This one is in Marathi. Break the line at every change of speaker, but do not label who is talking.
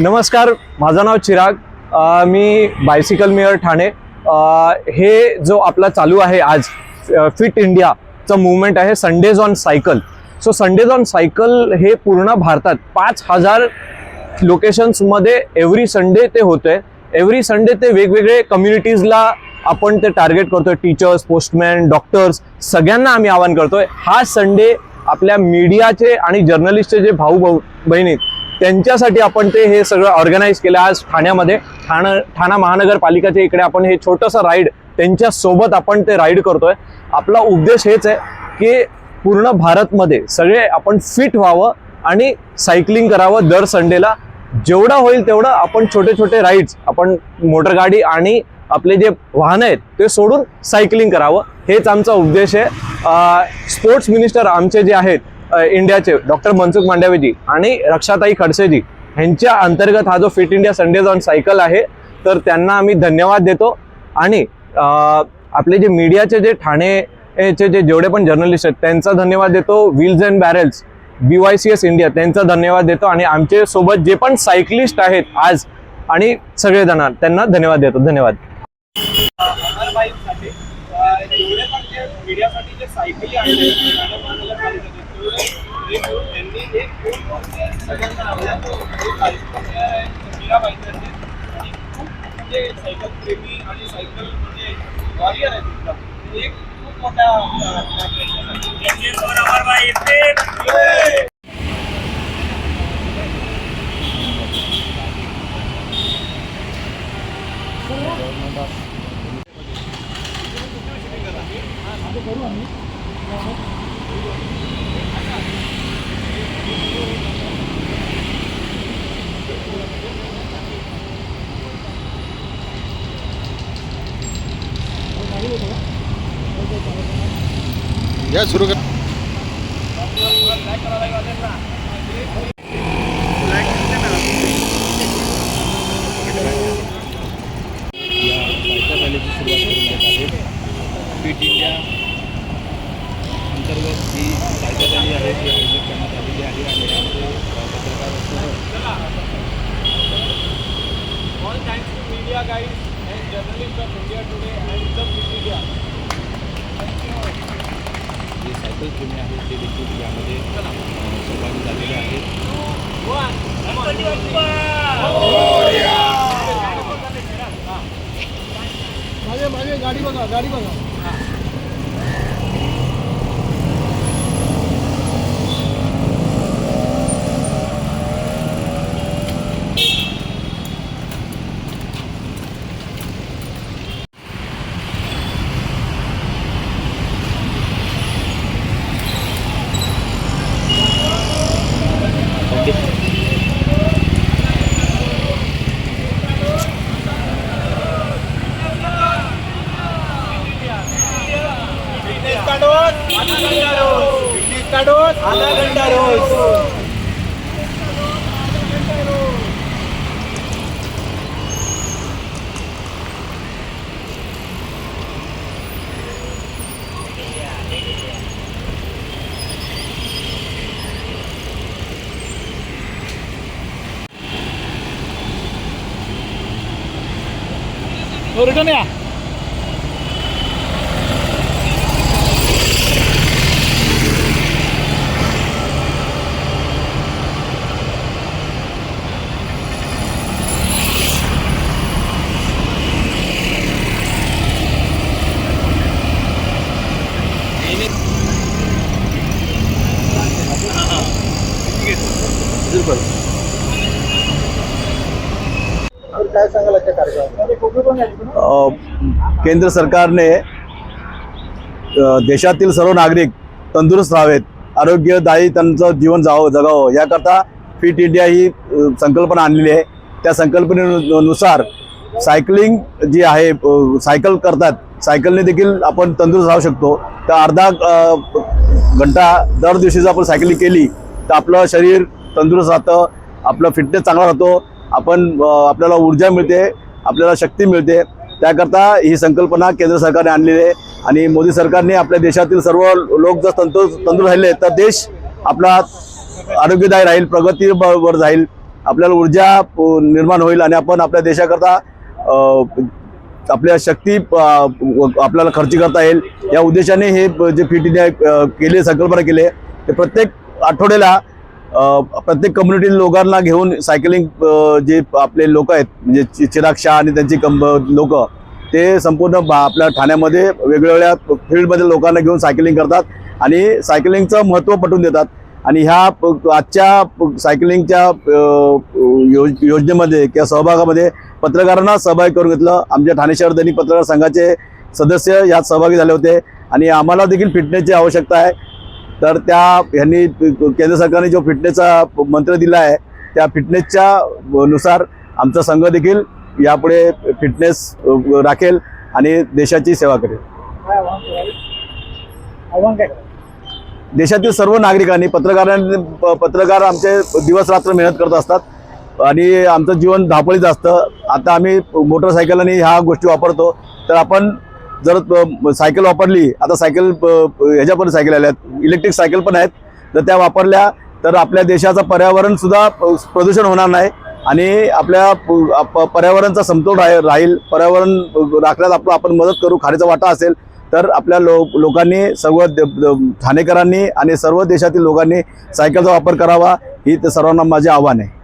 नमस्कार माझं नाव चिराग. मी बायसिकल मेयर ठाणे. हे जो आपला चालू आहे आज फिट इंडियाचं मुवमेंट आहे Sundays on cycle so Sundays on cycle हे पूर्ण भारतात पाच हजार लोकेशन्समध्ये एव्हरी संडे ते होतंय. एव्हरी संडे ते वेगवेगळे कम्युनिटीजला आपण ते टार्गेट करतोय. टीचर्स पोस्टमॅन डॉक्टर्स सगळ्यांना आम्ही आवाहन करतोय. हा संडे आपल्या मीडियाचे आणि जर्नलिस्टचे जे भाऊ भाऊ बहिणी आहेत, त्यांच्यासाठी आपण ते हे सगळं ऑर्गनाईज केलं. आज ठाण्यामध्ये ठाणं ठाणा महानगरपालिकाच्या इकडे आपण हे छोटंसं राईड त्यांच्यासोबत आपण ते राईड करतोय. आपला उद्देश हेच आहे की पूर्ण भारतमध्ये सगळे आपण फिट व्हावं आणि सायकलिंग करावं दर संडेला जेवढं होईल तेवढं आपण छोटे छोटे राईड्स आपण मोटरगाडी आणि आपले जे वाहनं आहेत ते सोडून सायकलिंग करावं. हेच आमचा उद्देश आहे. स्पोर्ट्स मिनिस्टर आमचे जे आहेत इंडियाचे डॉक्टर मनसुख मांडव्यजी आणि रक्षाताई खडसेजी ह्यांच्या अंतर्गत हा जो fit India Sundays on cycle आहे तर त्यांना आम्ही धन्यवाद देतो. आणि आपले जे मीडियाचे जे ठाणेचे जे जेवढे पण जर्नलिस्ट आहेत त्यांचा धन्यवाद देतो. Wheels and barrels B Y C S India त्यांचा धन्यवाद देतो. आणि आमचे सोबत जे पण सायकलिस्ट आहेत आज आणि सगळेजण त्यांना धन्यवाद देतो. धन्यवाद.
मीडियासाठी जे सायकली आणले त्यांनी एक सगळ्यांना आवडला. तो आणि खूप म्हणजे सायकल प्रेमी आणि सायकल म्हणजे वॉरियर आहे तुमचा एक खूप मोठा अं, करू आम्ही
या सुरू कर
सायकल रॅलीची सुरुवात करून देत आहेत फिट इंडिया अंतर्गत ही सायकल रॅली आहे ती आयोजित करण्यात आलेली आहे आणि आमचे अ, पत्रकार
All thanks to media guys and the Fit India.
जे सायकल प्रेमी आहेत ते देखील यामध्ये सहभागी झालेले आहेत.
मागे मागे गाडी बघा गाडी बघा
Fitness का डोस आधा घंटा रोज फिटनेस का डोस आधा घंटा रोज
रिटर्न या काय सांगाल आजच्या कार्यक्रमात
केंद्र सरकारने देशातील सर्व नागरिक तंदुरुस्त राहावेत. आरोग्यदायी त्यांचं जीवन जावं जगावं. याकरता फिट इंडिया ही संकल्पना आणलेली आहे. त्या संकल्पनेनुसार सायकलिंग जी आहे सायकल करतात. सायकलने देखील आपण तंदुरुस्त राहू शकतो. तर अर्धा घंटा दर दिवशी जर आपण सायकलिंग केली तर आपलं शरीर तंदुरुस्त राहतं आपलं फिटनेस चांगला राहतो. आपण आपल्याला ऊर्जा मिळते आपल्याला शक्ती मिळते. त्याकरता ही संकल्पना केंद्र सरकारने आणलेली आहे आणि मोदी सरकारने आपल्या देशातील सर्व लोक जर तंतु तंदुरुस्त राहिले तर देश आपला आरोग्यदायी राहील प्रगतीवर जाईल. आपल्याला ऊर्जा निर्माण होईल आणि आपण आपल्या देशाकरता आपल्या शक्ती आपल्याला खर्च करता येईल. या उद्देशाने हे जे फिट इंडिया केले संकल्पना केली आहे ते प्रत्येक आठवड्याला प्रत्येक कम्युनिटी लोकांना घेऊन सायकलिंग जे आपले लोक आहेत म्हणजे चि- चिराग शाह आणि त्यांची कंब लोक ते संपूर्ण आपल्या ठाण्यामध्ये वेगवेगळ्या फील्डमध्ये लोकांना घेऊन सायकलिंग करतात आणि सायकलिंगचं महत्त्व पटवून देतात. आणि ह्या प- आजच्या सायकलिंगच्या योज- योजनेमध्ये किंवा सहभागामध्ये पत्रकारांना सहभागी करून घेतलं. आमच्या ठाणे शहर दैनिक पत्रकार संघाचे सदस्य यात सहभागी झाले होते. आणि आम्हाला देखील फिटनेसची आवश्यकता आहे. तर त्या ह्यांनी केंद्र सरकारने जो फिटनेसचा मंत्र दिला आहे त्या फिटनेसच्या नुसार आमचा संघ देखील यापुढे फिटनेस राखेल आणि देशाची सेवा करेल.
काय
देशातील सर्व नागरिकांनी पत्रकारांनी प- पत्रकार आमचे दिवस रात्र मेहनत करत असतात आणि आमचं जीवन धापळीत असतं. आता आम्ही मोटरसायकलने ह्या गोष्टी वापरतो. तर आपण जर सायकल वापरली आता सायकल प- ह्याच्या पण सायकल आल्या आहेत इलेक्ट्रिक सायकल पण आहेत तर त्या वापरल्या तर आपल्या देशाचं पर्यावरणसुद्धा प- प्रदूषण होणार नाही आणि आपल्या प- पर्यावरणचा समतोल राह राहील पर्यावरण राखण्यात आपलं आपण मदत करू खारीचा वाटा असेल तर आपल्या लो लोकांनी सर्व द- ठाणेकरांनी आणि सर्व देशातील लोकांनी सायकलचा वापर करावा ही तर सर्वांना माझे आव्हान आहे.